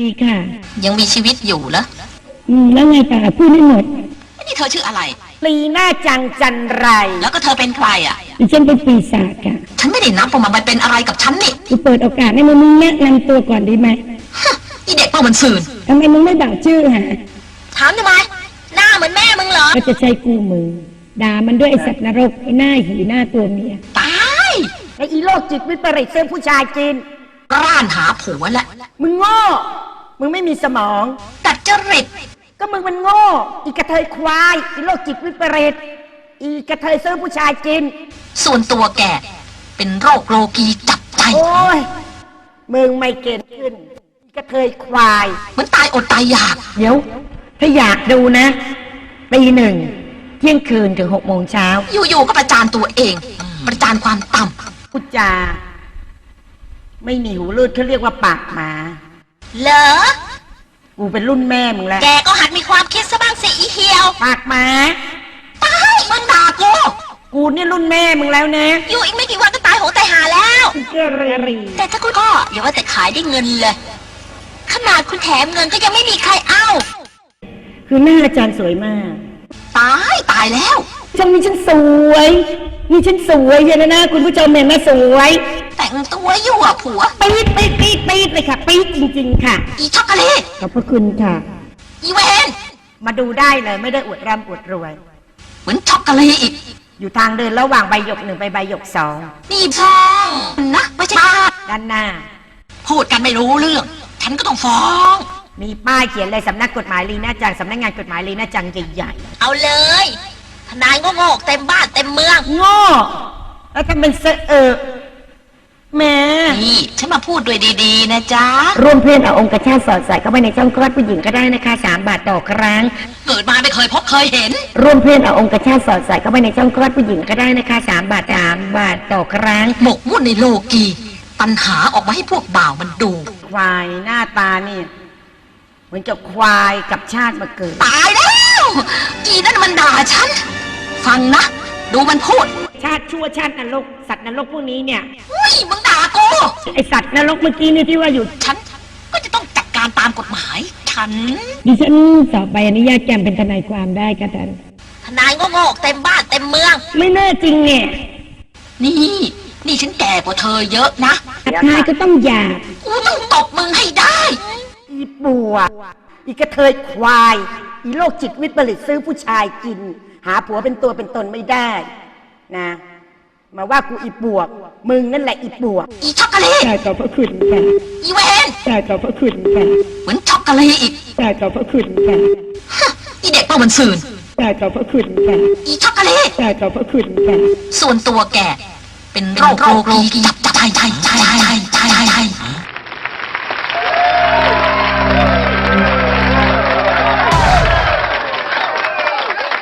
ดีค่ะ ยังมีชีวิตอยู่เหรออืมแล้วไงต่อพูดไม่หมดนี่เธอชื่ออะไรลีน่าจังจันไร แล้วก็เธอเป็นใครอะ ดิฉันเป็นปีศาจค่ะฉันไม่ได้นับว่ามันเป็นอะไรกับฉันนี่กูเปิดโอกาสให้มึงแนะนำตัวก่อนดีไหมฮะอีเด็กตัวมันสื่นทำไมมึงไม่บอกชื่อหาถามทำไม หน้าเหมือนแม่มึงเหรอ ก็จะใช้กูมือด่ามันด้วยไอสัตว์นรกไอหน้าหีหน้าตัวเมียตายไออีโรคจิตวิปริตซื้อผู้ชายกินร่านหาผัวละมึงโง่ มึงไม่มีสมองดัดจริต ก็มึงมันโง่ อีกระเทยควาย อีโรคจิตวิปริต อีกระเทยซื้อผู้ชายกิน ส่วนตัวแกเป็นโรคโลกีจับใจ โอ้ย มึงไม่เก่งขึ้น อีกระเทยควาย เหมือนตายอดตายอยาก เดี๋ยว ถ้าอยากดูนะตีหนึ่งเที่ยงคืนถึงหกโมงเช้าอยู่ๆก็ประจานตัวเอง ประจานความต่พูดจา ไม่มีหูรูดเขาเรียกว่าปากหมาำ เหรอ กูเป็นรุ่นแม่มึงแล้วแกก็หัดมีความคิดซะบ้างสิอีเหียวปากหมาตายมึงด่ากู กูเนี่ยรุ่นแม่มึงแล้วนะอยู่อีกไม่กี่วันก็ตายโหงตายหาแล้ว เกเรรีแต่ถ้าคุณก็อย่าว่าแต่ขายได้เงินเลย ขนาดคุณแถมเงินก็ยังไม่มีใครเอา คือหน้าอาจารย์สวยมาก ตายตายแล้วช่วงนี้ฉันสวย นี่ฉันสวยเลยนะนะคุณผู้ชมเห็นไหมสวย แต่งตัวอยู่อะผัว ปี๊ดปี๊ดปี๊ดปี๊ดเลยค่ะ ปี๊ดจริง ๆ ค่ะ อีช็อกโกแลตขอบพระคุณค่ะ อีเวนมาดูได้เลยไม่ได้อวดร่ำอวดรวย เหมือนช็อกโกแลตอีก อยู่ทางเดินระหว่างใบหยกหนึ่งไปใบหยกสองนี่ช่องนะไม่ใช่บ้าด้านหน้า พูดกันไม่รู้เรื่อง ฉันก็ต้องฟ้อง มีป้ายเขียนเลยสำนักกฎหมายลีน่าจังสำนักงานกฎหมายลีน่าจังใหญ่เอาเลยทนายโง่ๆเต็มบ้านเต็มเมืองๆโง่แล้วทำเป็นเสอะเออ แหม่นี่ฉันมาพูดด้วยดีๆ นะจ๊ะ ร่วมเพื่อนเอาองค์กระชาติสอดใส่เข้าไปในช่องคลอดผู้หญิงก็ได้นะคะสามบาทต่อครั้ง เกิดมาไม่เคยพบเคยเห็น ร่วมเพื่อนเอาองค์กระชาติสอดใส่เข้าไปในช่องคลอดผู้หญิงก็ได้นะคะสามบาทสามบาทต่อครั้ง หมกมุ่นในโลกีตัณหาออกมาให้พวกบ่าวมันดู ควายหน้าตานี่เหมือนกับควายกับชาติมาเกิด ตายแล้วอีนั่นมันด่าฉัน ฟังนะ ดูมันพูด ชาติชั่วชาตินรกสัตว์นรกพวกนี้เนี่ยอุ้ยมึงด่ากูไอสัตว์นรกเมื่อกี้นี่ที่ว่าอยู่ ฉันก็จะต้องจัดการตามกฎหมาย ฉัน ดิฉันสอบใบอนุญาตแกมเป็นทนายความได้ค่ะท่านทนายโง่ๆเต็มบ้านเต็มเมือง ไม่น่าจริงเนี่ยนี่ นี่ฉันแก่กว่าเธอเยอะนะทนายก็ต้องหย่ากูต้องตบมึงให้ได้ อีปัวอีกระเทยควาย อีโรคจิตวิปริตซื้อผู้ชายกิน หาผัวเป็นตัวเป็นตนไม่ได้ นะ มาว่ากูอีปวก มึงนั่นแหละอีปวก อีช็อกโกแลตจ่ายขอบพระคุณค่ะอีเวนจ่ายขอบพระคุณค่ะเหมือนช็อกโกแลตอีกจ่ายขอบพระคุณค่ะฮะอีเด็กตัวมันสื่นจ่ายขอบพระคุณค่ะอีช็อกโกแลตจ่ายขอบพระคุณค่ะส่วนตัวแกเป็นโรคโลกีจับใจใจใจใจใจใจ